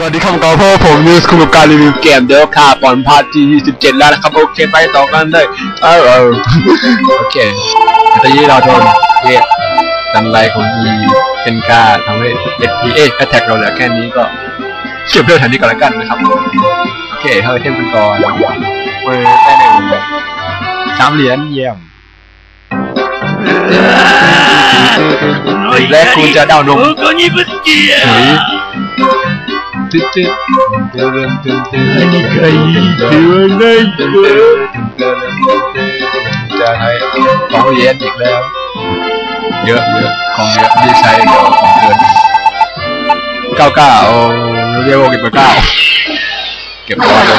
สวัสดีครับกับพ่อผมนิวส์คุณกับการรีวิวเกมเดลคาปอนพาร์ทที่27 แล้วนะครับ โอเค ไปต่อกันเลยเออเออโอเคตอนนี้เราโดนเรียกจันไรของดีเป็นกาทำให้ FPA แอทแท็กเราเหลือแค่นี้ก็เก็บเรื่องแถวนี้ก่อนแล้วกันนะครับ โอเคเข้าไปเทมกันก่อนเว้ยได้หนึ่งสามเหรียญเยี่ยมและคุณจะเดานม Они гаите, найдете. จะให้ของเย็นอีกแล้ว เยอะเยอะของเยอะที่ใช้เยอะของเกินเก้าเก้าโอ้เรียกว่าเก็บเก้าเก็บตัวเลย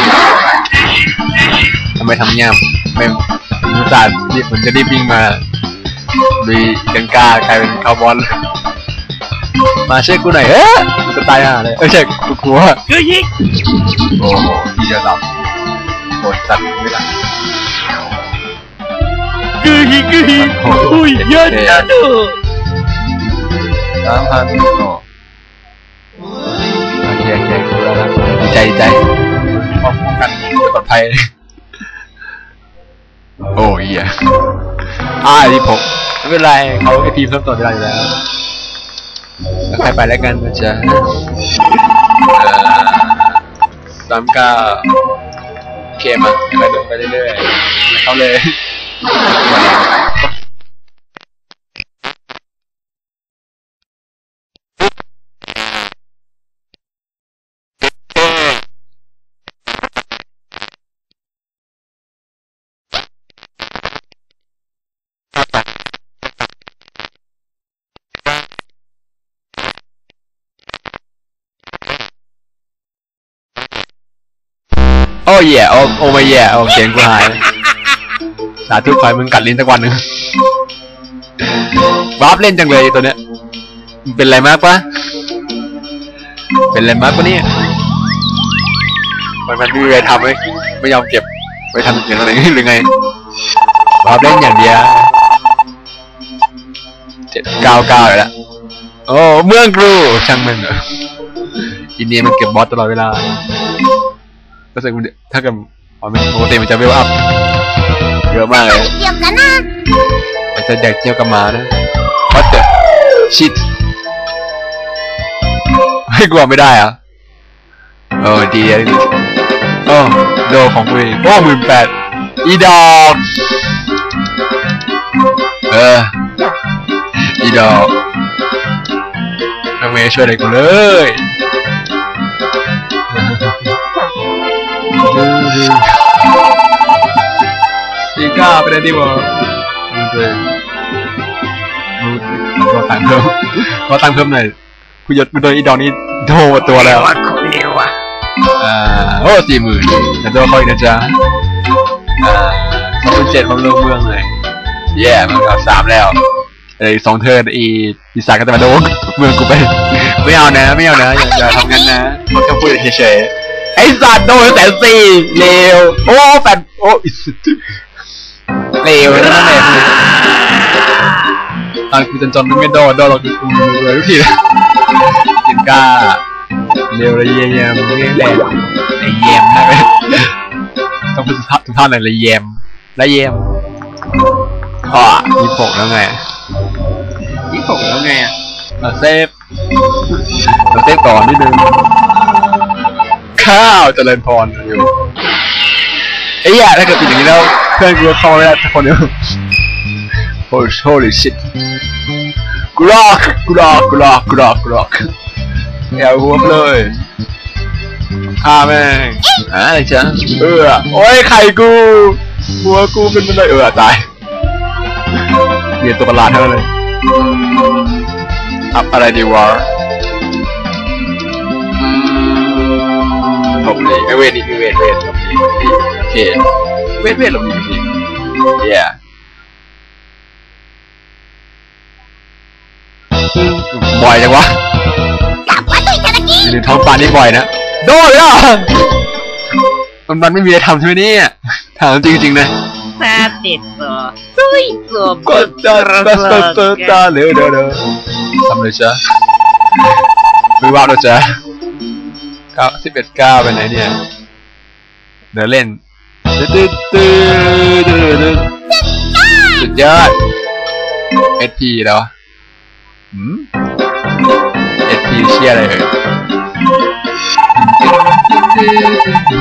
ทำไมทำเงียบไม่รู้จักรีบผมจะรีบวิ่งมาดูกันกาใครเป็นคาร์บอนมาเช็คกูหน่อยเฮ้ ตายห่าเลยเอ้ยใช่กูกลัวคืยิงโอ้โหเหี้ยดับโดนจัดไม่ได้คืยิงคืยิงอ้ยยัะจังเลาน้ำพันธุ์ต่อแจกแจกกูแล้วนะใจใจป้องกันปลอดภัยโอ้ยอะอ่าที่ผมไม่เป็นไรเขาไอพีเพิ่มต่อได้ยแล้ว ใครไปแล้วกันนะจ๊ะสามเก้าโอเคมาไปเดินไปเรื่อยๆเข้าเลย แย่โอ้โอ้ไม่แย่โอ้เสียงกูหายสาธุขอให้มึงกัดลิ้นสักวันหนึ่งวาร์ปเล่นจังเลยตัวเนี้ยเป็นไรมากปะเป็นไรมากปะเนี่ยมันมันไม่มีอะไรทำไหมไม่ยอมเก็บไปทำอย่างไรหรือไงวาร์ปเล่นอย่างเดียวเจ็ดเก้าเก้าเลยละโอ้เมืองกรูช่างมันเถอะอินเดียมันเก็บบอสตลอดเวลา ก็จะถ้ากับอ๋อปกติมันจะเวลอัพเยอะมากเลยเยี่ยมแล้นะอาจจะแดกเจียวกับมานะวัดเชิดให้กลัวไม่ได้อะโอ้ดีอะโอ้โดของคุณองโอ้หมื่นแปดอีดอกเอออีดอกทำไมช่วยอะไรกูเลย Siga operativo. Okay. ขอตังเพิ่มก็ตังเพิ่มหน่อยกูยศกูโดนอีดอนนี่โดตัวแล้วอ่าโอ้สี่หมื่นแต่ตัวคอยนะจ๊ะอ่าสองพันเจ็ดผมลงเมืองเลยแย่มันเอสามแล้วไอ้สองเธออีอีสานก็จะมาโดนเมืองกูไป ไม่เอานะ ไม่เอานะ อย่าอย่าทำงั้นนะมันแค่พูดเฉยๆ ไอ้สัตว์โดนแต่สี่เลวโอ้แปดโอ้อิสุดเลวนั่นแหละตอนกูจนจนไม่โดนโดนหรอกกูเลยทุกทีกินกล้าเร็วเลยเยี่ยมเรียกแรงเลยเยี่ยมนะเว้ยต้องพูดทุกท่าทุกท่านเลยเลยเยี่ยมและเยี่ยมอ่ายี่หกแล้วไงยี่หกแล้วไงอะเราเซฟเราเซฟก่อนนิดนึง ข้าวเจริญพรอยู่ไอ้ยาถ้าเกิดเป็นอย่างนี้แล้วเพื่อนกูเข้าไม่ได้สักคนเดียว holy holy shit กูรอกกูรอกกูรอกกูรอกกูรอกอย่าหัวเลยฆ่าแม่งหาอะไรจ๊ะเออโอ้ยไข่กูหัวกูเป็นมันเลยเออตายเรียนตัวประหลาดเท่านั้นเลยอัพอะไรดีวะ ลบบุรีไอเวทนี่คือเวทเวทลบบุรีโอเคเวทเวทลบบุรีเย้บ่อยจังวะกลับมาตัวจริงหรือท้องปลานี่บ่อยนะโดนเลอะมันมันไม่มีอะไรทำใช่ไหมเนี่ยถามจริงจริงๆนะซาติดตัวซุยตัวกดตาตาตาตาเร็วเด้อเด้อทำเลยจ้ะไม่ว่าเลยจ้ะ ก้าสิบเอ็ดเก้าไปไหนเนี่ย เดินเล่นตื้อตื้อตื้อตื้อตื้อสุดยอดเอสพีแล้วหืมเอสพีเชียอะไรเอ่ย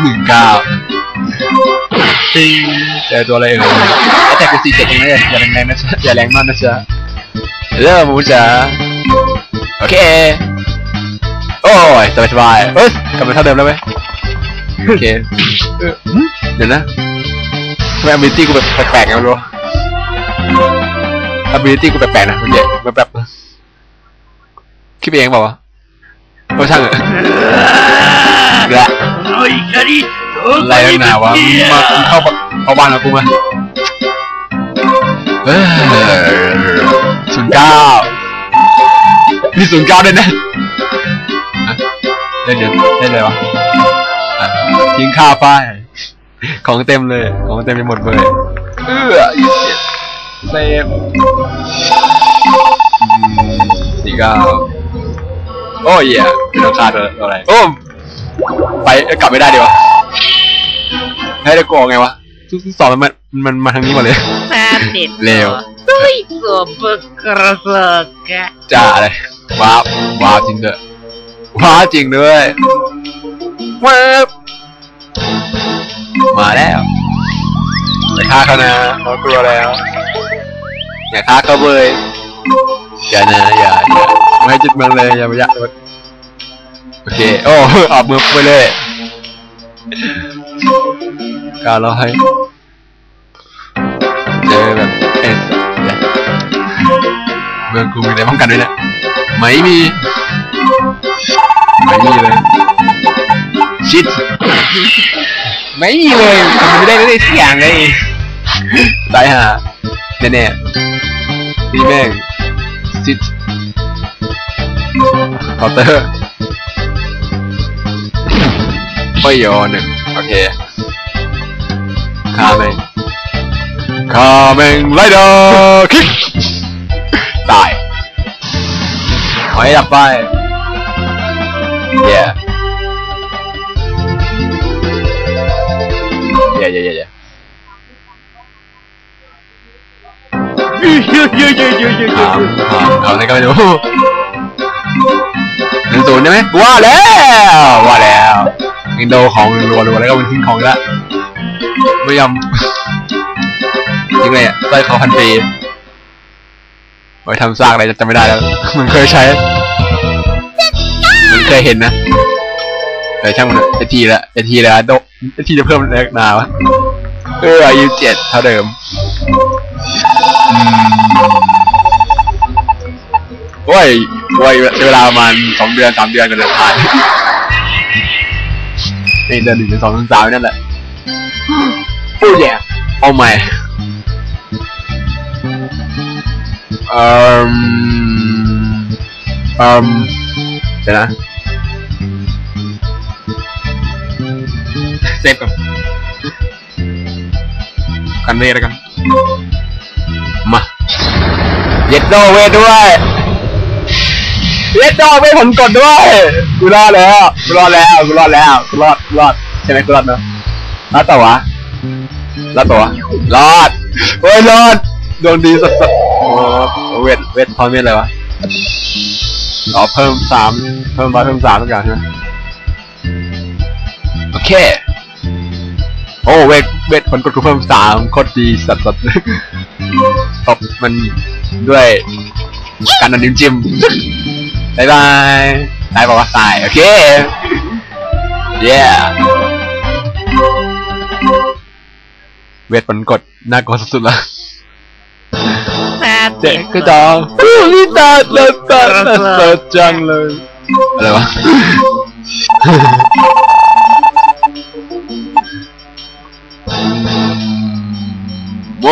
หนึ่งเก้าติ้งเจอตัวอะไรเอ่ยแต่กูสี่เจ็ดเองนะอย่าแรงๆนะจ๊ะอย่าแรงมากนะจ๊ะเริ่มมูจ๋าโอเค โอ้ยสบายสบายเฮ้ยกลับมาเท่าเดิมแล้วไหมโอเคเออเดี๋ยวนะทำไมอบิลิตี้กูแบบแปลกๆอย่างไม่รู้บิลิตี้กูแปลกๆนะมันใหญ่แบบๆคิดเองเปล่าวะก็ช่างเถอะแหละอะไรนักหนาวะมาเข้าเข้าบ้านแล้วกูมาเออศูนย์เก้ามีศูนย์เก้าด้วยนะ ได้เดี๋ยวได้เลยวะทิ้งค่าป้าย ของเต็มเลย ของเต็มไปหมดเลย เออเซฟสี่เก้าโอ้ยเย่เป็นราคาตัวอะไร โอ้ ไปกลับไม่ได้ดีวะ ให้ได้กองไงวะทุกสอนมันมันมาทางนี้มาเลยแป๊บเด็ดเร็วตุ้ยกบกระเซกะจ้าเลยว้าวว้าวจริงเด้อ ยว้าวจริงด้วยว้าวมาแล้วไปฆ่าเขานะเขากลัวแล้ว อย่าฆ่าเขาเลยอย่านะอย่าอย่าไม่ให้จิตเมืองเลยอย่าไปยะโอเคโอ้ออกเมืองไปเลยการเราให้เจอแบบเอสเนี่ยเมืองกูมีอะไรป้องกันด้วยเนี่ยไม่มี ไม่มีเลย ชิด ไม่มีเลยทำไม่ได้เลยสักอย่างเลยตายห่าแน่ๆนี่แม่งชิดเคาน์เตอร์ไม่ยอหนึ่งโอเคคาเมงคาเมงไลเดอร์คิกตายขอให้ดับไป yeah yeah yeah yeah yeah ถามถามถามอะไรก็ไม่รู้หนึ่งศูนย์ใช่ไหมว่าแล้วว่าแล้วอินโดของรัวรัวๆแล้วก็มันทิ้งของอีกแล้วไม่ยอมจริงเลยอะสร้อยคอพันปีไว้ทำซากอะไรจะจำไม่ได้แล้ว มันเคยใช้มัน เคยเห็นนะแต่ช่างมันไอทีละไอทีละโดไอทีจะเพิ่มเล็กนาวะเอออายุเจ็ดเท่าเดิมโอ้ยโอ้ยเวลาประมาณสองเดือนสามเดือนกันจะผ่านนี่เดือนหนึ่งสองเดือนสามนั่นแหละโอ้ยโอ้ไม่เอ่อเอ่อเดี๋ยวนะ เซฟกับกันเวแล้วกัน มาเย็ดโดเวด้วยเย็ดโดเวผมกดด้วยกูรอดแล้วกูรอดแล้วกูรอดแล้วกูรอดรอดใช่ไหมกูรอดเนอะรอดต่อวะรอดต่อวะรอดโอ้ยรอดดวงดีสุดๆเวทเวทพอเวทอะไรวะอ๋อเพิ่มสามเพิ่มร้อยเพิ่มสามทุกอย่างใช่ไหมโอเค โอ้เวทเวทผลกดคูณเพิ่มสามโคตรดีสัสสัสตบมันด้วยการนันนิ้วจิ้มบายบายตายบอกว่าตาย โอเคเย้เวทผลกดน่ากลัวสุดๆละเจ็กก็ดองนี่ตาตาตาตาจังเลยอะไรวะ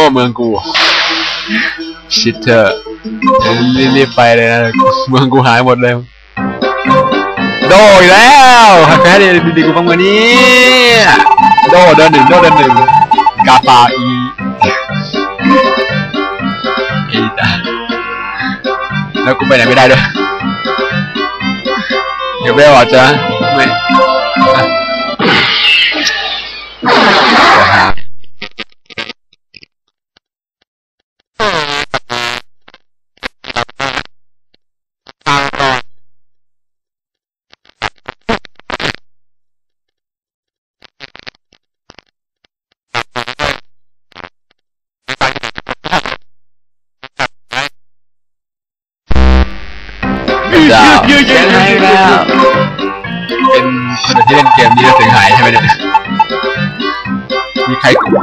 วเมืองกูชิดเถอะรีบๆไปเลยนะเมืองกูหายหมดเลยโดอีแล้วแพ้ดียวดีกูฟังวันนี้โดเดินหนึ่งโดเดินหนึ่งกาปาอีอีตาแล้วกูไปไหนไม่ได้ด้วยเดี๋ยวไม่ออกจ้ะไม่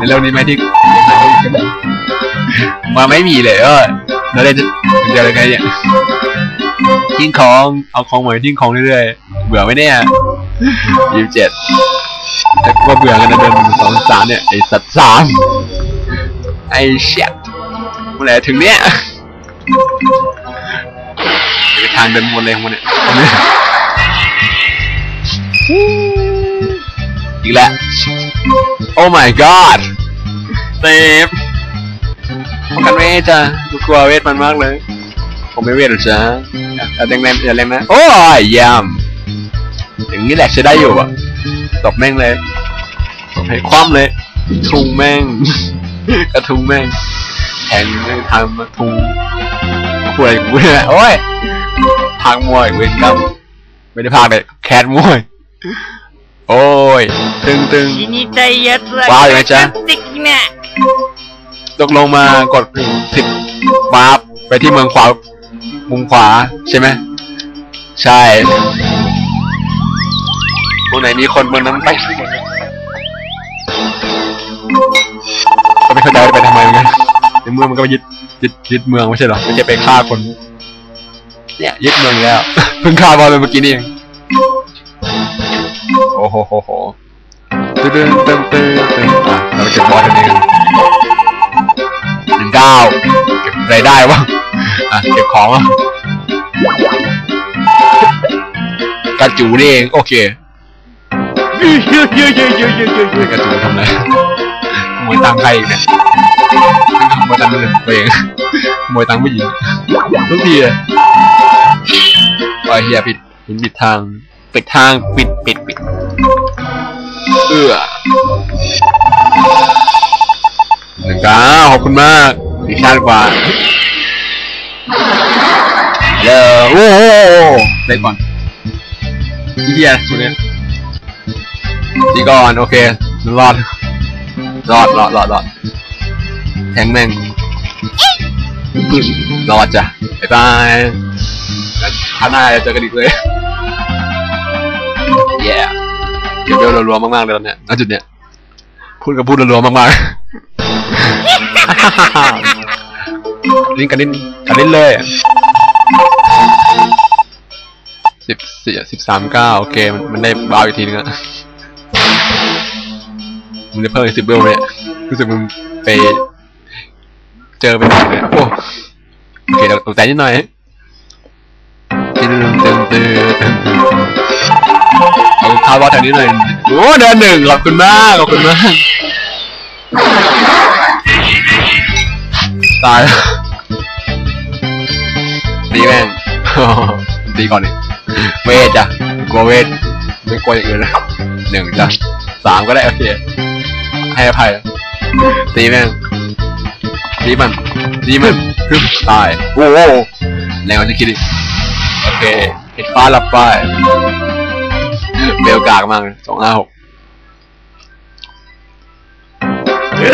ในเรื่องนี้ไหมที่ที่มาไม่มีเลยเออแล้วเล่นคนเดียวเลยไงเนี่ยทิ้งของเอาของใหม่ทิ้งของเรื่อยๆเบื่อไหมเนี่ยยี่สิบเจ็ดแล้วก็เบื่อกันนะเดินสองสามเนี่ยไอสัตว์สามไอเชี่ยเมื่อไหร่ถึงเนี่ยไปทางเดินวนเลยของมันเนี่ยตรงนี้อีกแล้วโอ้ my god เซฟป้องกันไว้จ้ากลัวเวทมันมากเลย ผมไม่เวทหรอจ้าอย่าเล่นอย่าเล่นนะ โอ้ยยามอย่างนี้แหละใช้ได้อยู่อะตบแม่งเลยให้คว่ำเลยทุงแม่ง กระทุงแม่งแทงไม่ทำมาทุงขวยกูเนี่ยโอ้ยพังมวยเวรกรรมไม่ได้พากเลยแคทมวยโอ้ย ตึงตึงว้าวอย่างไรจ๊ะ ตกลงมากดสิบวาร์ปไปที่เมืองขวา มุมขวาใช่ไหมใช่ตรงไหนมีคนเมืองนั้นไปก็ไม่เข้าใจว่าไปทำไมเหมือนกันในเมืองมันก็ไปยึดยึดยึดเมืองไม่ใช่หรอไม่ใช่ไปฆ่าคน เนี่ยยึดเมืองแล้วเพิ่งฆ่าบอลไปเมื่อกี้นี่เองโอ้โหโหโหตึ้งตึ้งตึ้งตึ้งอะเราไปเก็บบอลกันเอง หนึ่งเก้าเก็บอะไรได้วะอะเก็บของอะกระจูนี่เองโอเคเฮ้ยกระจูทำอะไรขโมยตังใครอีกเนี่ยขโมยตังเงินตัวเองขโมยตังผู้หญิงทุกทีเลยไอ้เฮียผิดผิดผิดทางปิดทางปิดปิดปิดเอื้อ คุณมากดีชาติกว่าเลอโอ้โหเล่นก่อนเฮียสุดเนี่ยดีก่อนโอเครอดรอดรอดรอดรอดแทงแม่งรอดจ้ะบ๊ายบายแล้วคราวหน้าจะเจอกันอีกเลยแย่เก็บเบลรัวๆมากๆเลยตอนเนี้ยณจุดเนี้ยพูดกับพูดรัวๆมากๆ ลิ้นกันลิ้นกันลิ้นเลยสิบสี่สิบสามเก้าโอเคมันมันได้บาวอีกทีนึงอะมันได้เพิ่มอีกสิบเบลเลยรู้สึกมึงไปเจอไปหน่อยเลยโอ้โอเคเราตกใจนิดหน่อยตึ้งตึ้งตึ้งตึ้งตึ้งเอาข้าวว่าแถวนี้หน่อยโอ้เดือนหนึ่งขอบคุณมากขอบคุณมาก ตายแล้วตีแม่งตีก่อนดิเวทจ้ะกลัวเวทไม่กลัวอย่างอื่นเลยหนึ่งจ้ะสามก็ได้โอเคให้อภัยตีแม่งตีมันตีมันฮึบตายโอ้โหแรงกว่าที่คิดอีกโอเคเห็ดฟ้าหลับไปเบลกากมากสองห้าหกเออ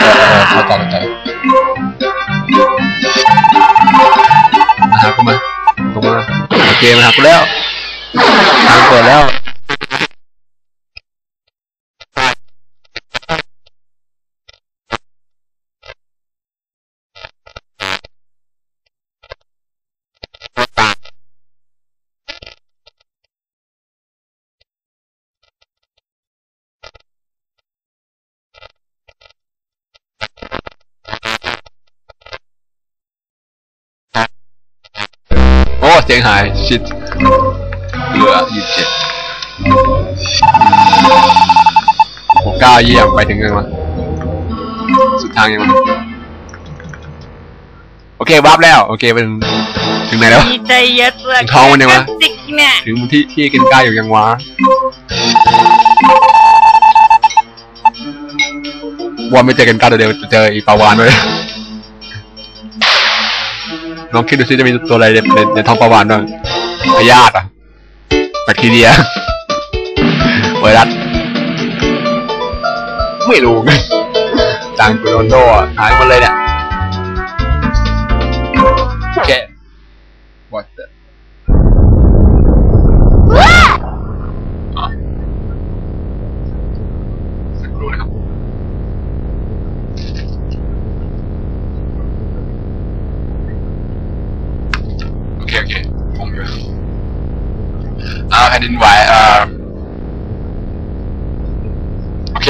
เออเข้าใจ เกมหักแล้วหักเปิดแล้ว เจียงหายชิดเหลือยี่สิบเจ็หกเก้าเยี่ยมไปถึงยังวะสุดทางยังวะโอเควาร์ปแล้ว โอเคเป็นถึงไหนแล้วถึงท้องมันยังวะถึงที่ที่กินก้าอยู่ยังวะว่าไม่เจอกันก้าเดี๋ยวเจออีปาวานเลย ลองคิดดูซิจะมีตัวอะไรในในในท้องประวานบ้างพยาธิอะแบคทีเรียไวรัสไม่รู้ไงจางกุโนโดอะหายหมดเลยเนี่ยโอเค ผ่นดินไหวเอ่อโอเค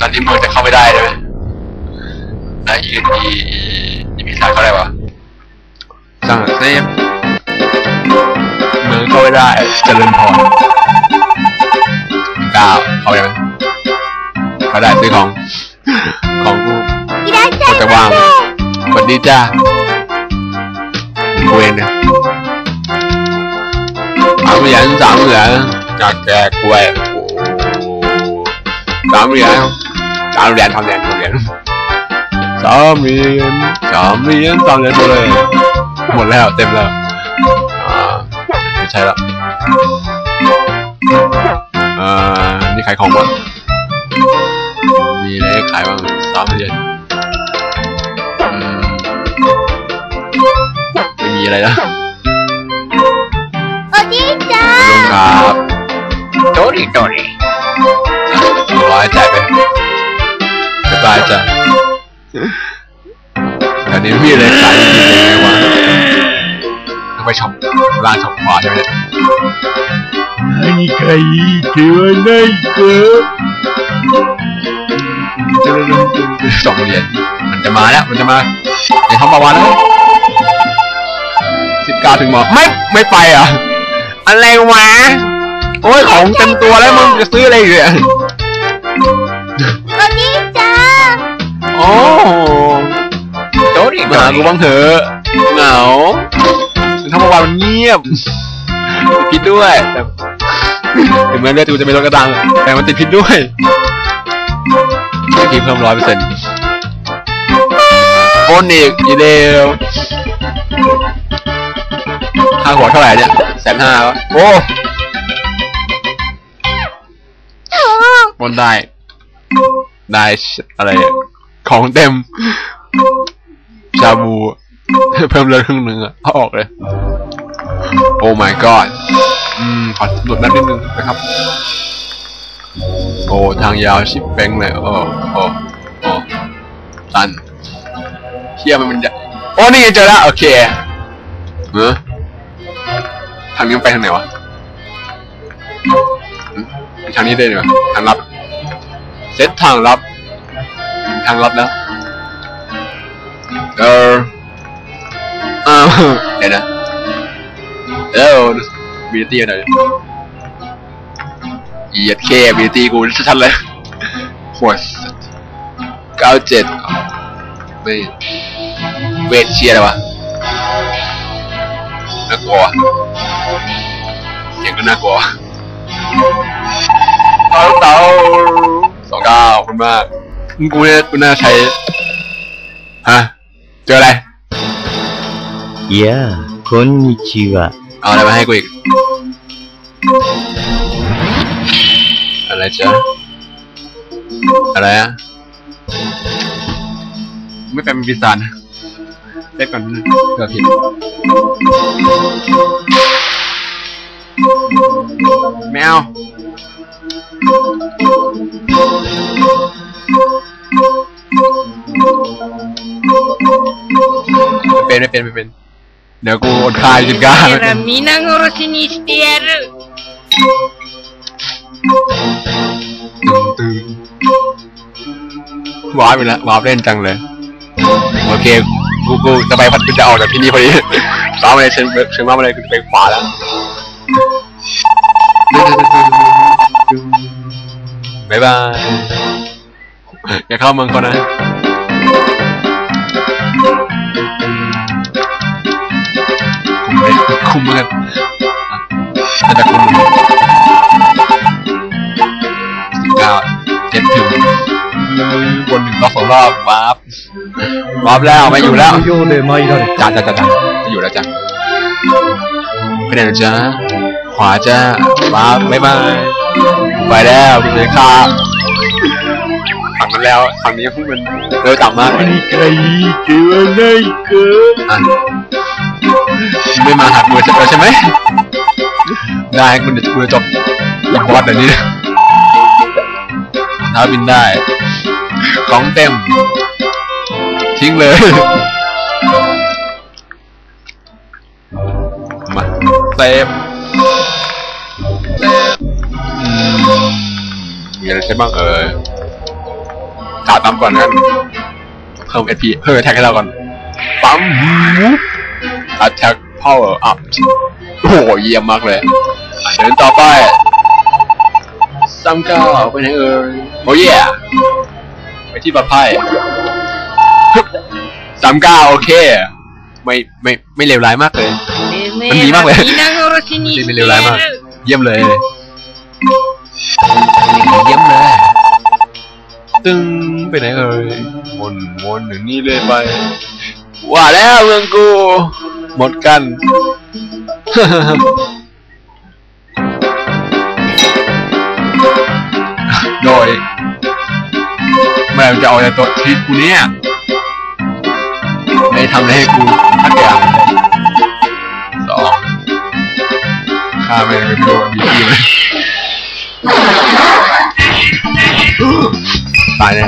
ตอนนี้มือจะเข้าไม่ได้เลยไหมแล้วอีอีอีมีสายเขาอะไรวะสั่งเซฟเมือเข้าไม่ได้เจริญพรดาวเอาอย่างเขาได้ซื้อของของกูจะวางสวัสดีจ้าเวนเนี่ย เหรียญสามเหรียญอยากแจกกล้วยโอ้สามเหรียญสามเหรียญทำเหรียญทำเหรียญสามเหรียญสามเหรียญสามเหรียญหมดเลย หมดแล้วเต็มแล้วอ่าไม่ใช่ละอ่านี่ขายของวะมีอะไรให้ขายบ้างสามเหรียญอืมไม่มีอะไรนะお ครับโดดิโดดิร้อยใจายไปบ๊ายบายจ้ะแถวนี้มีอะไรขายจริงๆเลยไงวะต้องไปช็อปร้านช็อปขวาใช่ไหมเนี่ย 何かいい手はないか สองเหรียญมันจะมาแล้ว มันจะมาในท้องประวันแล้วสิบเก้าถึงหมอไม่ไม่ไปอ่ะ อะไรวะ โอ้ยของเต็มตัวแล้วมึงจะซื้ออะไรอยู่อะวันนี้จ้าโอ้โจ๊ดอีมากูบ้างเถอะเหงาทั้งวันมันเงียบพิดด้วยถึงแม้เลือดจูจะไม่ลดกระดัง แต่มันติดพิษด้วยพิษเพิ่มร้อยเปอร์เซ็นต์โอนอีกอีเดลค่าหัวเท่าไหร่เนี่ย สนห้าวะโอ้บนได้ได้อะไร ของเต็ม ชาบู เพิ่มเลือดครึ่งหนึ่งอะเอาออกเลย โอ้ my god อืม ขอหลุดแป๊บนิดนึงนะครับ โอ้ ทางยาวชิบเป้งเลย โอ้โอ้โอ้ตันเฮียมันมันจะโอ้ นี่เจอแล้ว โอเคเออ ทางนี้มันไปทางไหนวะทางนี้ได้เหรอทางลับเซตทางลับ ทางลับแล้ว เอออ้าวเดี๋ยวนะเออบีตี้หน่อยเหยียดเคบีตี้กูชัดเลยหัวเก้าเจ็ดไม่เวทเชียร์อะไรวะน่ากลัว สียงก็น่ากลัวเต่าเต่าสองเก้าขอบคุณมาก กูเนี่ยกูน่าใช้ ฮะ เจออะไร いやあこんにちは เอาอะไรมาให้กูอีก อะไรจ๊ะ อะไรอะไม่เป็นปีศาจนะเล็กก่อนนะเกือบผิด ไม่เอา ไม่เป็นไม่เป็นไม่เป็น เดี๋ยวกูอดคายจินก้า てら皆殺しにしてやる ตึงว้าร์ปไปแล้วว้าร์ปเล่นจังเลย โอเค กูกูจะไปพัดกูจะออกจากที่นี่พอดี ว้าร์ปมาเลยเชิญเชิญว้าร์ปมาเลยกูจะไปขวาแล้ว บายบาย อย่าเข้าเมืองเขานะคุมเมืองอาจจะคุมเก้าเจ็ดถึงวนหนึ่งรอบสองรอบวาร์ปวาร์ปแล้วไม่อยู่แล้ว จัดจัดจัดไม่อยู่แล้วจัด คะแนนจ้าขวาจ้าบ้าบ๊ายบายไปแล้วคุณนายครัฝั่งนั้นแล้วฝั่งนี้พวกมันเร็วต่ำมากเลยใครจะว่าไงเกินไม่มาหักมือจะใช่ไหมได้คุณจะคุยจบอีกบอสเดี๋ยวนี้เท้าบินได้ ของเต็ม ทิ้งเลย มมีอะไรใช่บ้างเออยจ่าปั๊มก่อนนะเพิ่มเอพีเพิ่มแท็กให้เราก่อน ปั๊มอัตแท็กพาวเวอร์อัพโอ้โหเยี่ยมมากเลยเดินต่อไปซ้มเก้าไปไหนเอ่ยโอ้ยไปที่ปลอดภัยสามเก้าโอเค ไม่ไม่ไม่เลวร้ายมากเลย มันดีมากเลย ษที่นี่เป็นเลวร้ายมาก เยี่ยมเลย เยี่ยมเลยตึงไปไหนเอ่ยวนวนถึงนี่เลยไป ว่าแล้วเมืองกู หมดกัน โดยแม่จะเอาอะไรตัวชีวิตกูเนี่ยไม่ทำอะไรให้กูทักอย่าง อยู่เตายแน่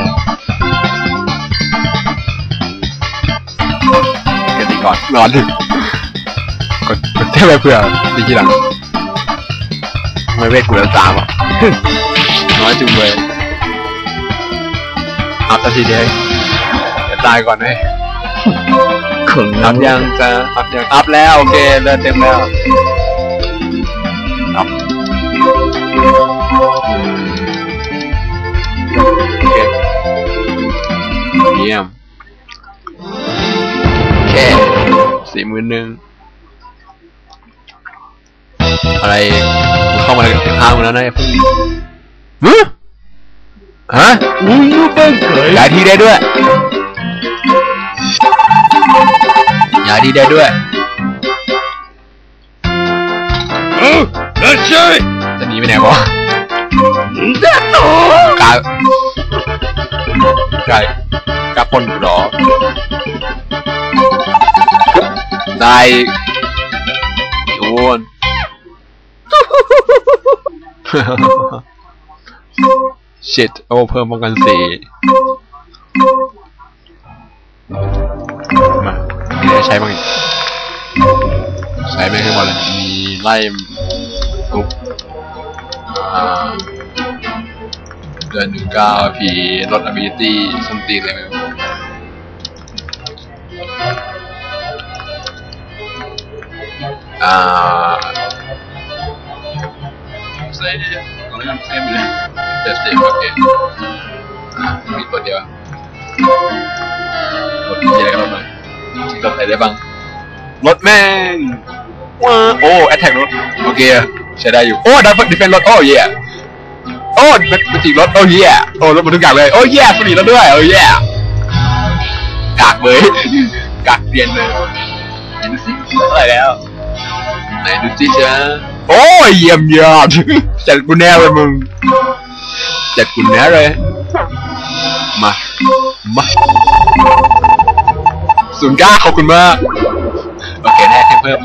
เกติก่อนนอนดึกกดเท่ไปเผื่อตีทีหลังไม่เวทกูแล้วสามอะน้อยจุงเลยเอาตัดทีเดียวจะตายก่อนไหมอัพยังจะอัพยังอัพแล้ว โอเคเลือดเต็มแล้วี่หมื่นหนึ่งอะไรเข้ามาเก็บข้างแล้วนะไอ้พวกนี้ฮะอุ้ยลูกเต้นเขยย้ายทีได้ด้วยย้ายทีได้ด้วยเออเดินเชยจะหนีไปไหนวะเด็กหนูกาใช่กาปนหรอ ได้โอน shit โอ้เพิ่มป้องกันสี่มามีอะไรใช้บ้างอีกใช้ไม่ให้หมดเลย มีไล่ปุ๊บเดือนหนึ่งเก้าผีลด ability ส้นตีนอะไรไม่รู้อ่าเซฟตรงนี้มันเลย ถอะไรได้บ้างรถแม่งว้าโอ้แอตแทกรถโอเคใช้ได้อยู่ โอ้ดับดิเฟนรถโอ้เย่โอ้เป็นเป็นจีรถโอ้เย่โอ้รถมันทุกอย่างเลยโอ้เย่สปีดแล้วด้วยโอ้เย่กากเลยกากเรียนเลยไหนดูสิเท่าไหร่แล้ว ไหนดูสิจ้าโอ้ยเยี่ยมยอด จัดกูแน่เลยมึง จัดกูแน่เลย มา มาสุนก้าขอบคุณมาก โอเคแน่ให้เพิ่ม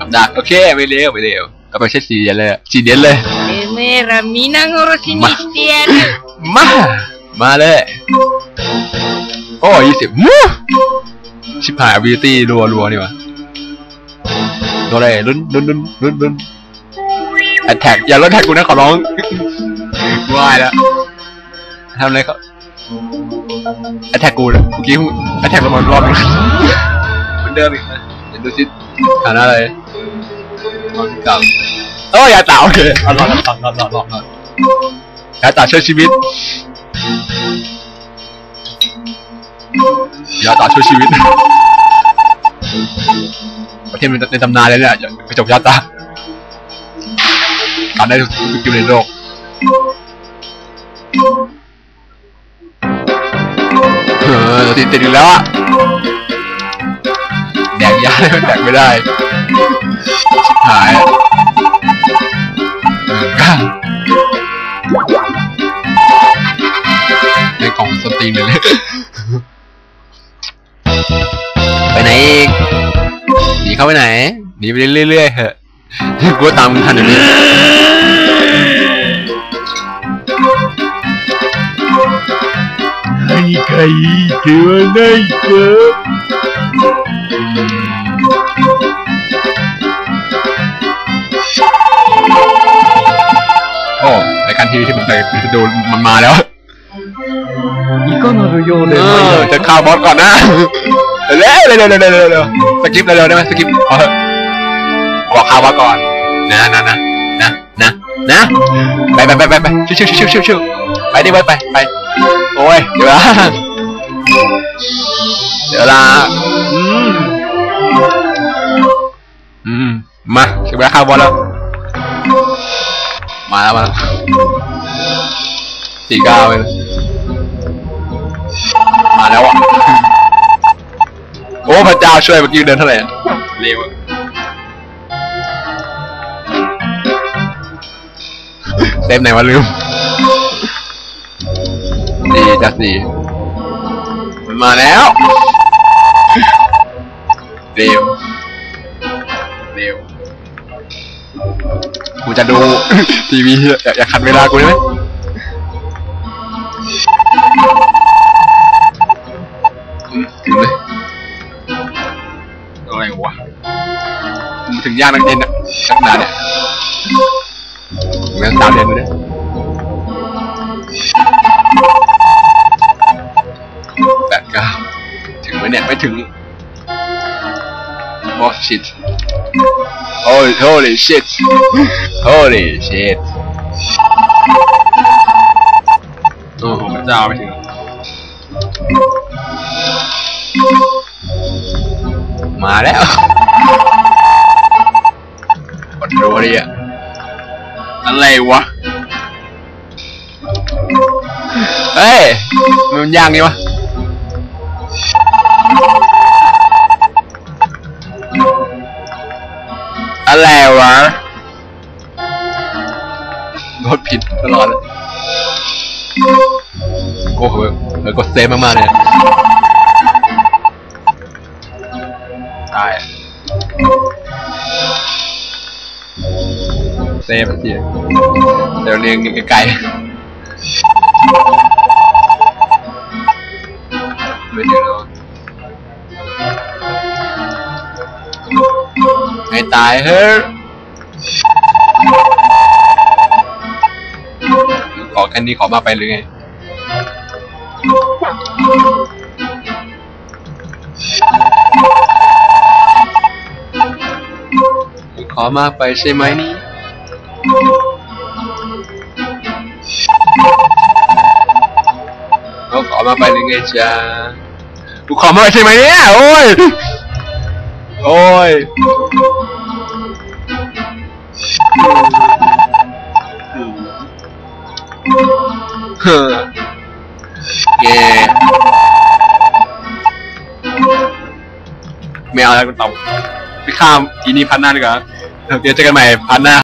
ลำดับโอเคไปเร็วไปเร็วเอาไปใช้สีเดียนเลยสีเดียนเลย Temera minangorosi nistian มา มาเลย โอ้ยี่สิบชิบหายบิวตี้รัวรัวนี่วะ ตัวอะไรลุ้นลุ้นลุ้นลุ้นลุ้น attack อย่าลด attack กูนะขอร้องว่ายแล้วทำอะไรเขา attack กูเลยเมื่อกี้ attack เราหมดรอบนึงเหมือนเดิมอีกนะเดี๋ยวดูสิฐานะอะไรรอบที่เก่าโอ้ยยาตาโอเคเอาหลอดหลอดหลอดหลอดหลอดหลอดยาตาช่วยชีวิตยาตาช่วยชีวิต ประเทศในตำนานเลยเนี่ยอย่าไปจบยาตาทำได้ทุกทุกอยู่ในโลกเออติดติดอีกแล้วอะแดกยาเลยมันแดกไม่ได้หายก้าในกล่องสตรีมเลย ไปไหนอีก เข้าไปไหนหนีไปเรื่อยๆเหอะ กูว่าตามมึงทันอยู่นี่ 何かいい手はないか โอ้รายการที ที่ที่มันไปจะโดนมันมาแล้ว いかなるよう เอ で参 อ り จะฆ่าบอสก่อนนะ เร็วเร็วเร็วเร็วเร็วเร็วสกิปเร็วๆได้ไหมสกิปบอกฆ่าบอสก่อนนะนะนะนะนะนะไปไปไปไปไปชิวชิวชิวชิวชิวไปดิบอสไปไปโอ้ยเดี๋ยวละเดี๋ยวละอืมอืมมาถึงเวลาฆ่าบอสแล้วมาแล้วมาสี่เก้าเลย ช่วยเมื่อกี้เดินเท่าไหร่อะเร็วอะเซฟไหนวะลืมสี่จะสี่มันมาแล้วเร็วเร็วกูจะดูทีวีอย่าอย่าขัดเวลากูได้ไหม ยากนักเย็นะนักหนาเนี่ยเหมือนสามเดือนเลยแปดเก้าถึงไหมเนี่ยไม่ถึงโอ้ shit holy holy shit holy shit โอ้โหเจ้าไม่ถึงมาแล้ว ดูดิอะอะไรวะ เฮ้ย มันยากนี่วะอะไรวะกดผิดตลอดเลยโอ้โหเออกดเซฟมากๆเลย ฟเสีเดี๋ยวเรียงไกลๆไม่เจอแล้วให้ตายเฮ้ยขอแค่นี้ขอมากไปหรือไงขอมากไปใช่ไหมนี่ มากไปหรือไงจ๊ะกูขอมากไปใช่ไหมเนี่ยโอ้ย โอ้ยเฮ้อแกไม่เอาแล้วกูตอบไปข้ามอีนี่พันหน้าดีกว่าเดี๋ยวเจอกันใหม่พันหน้า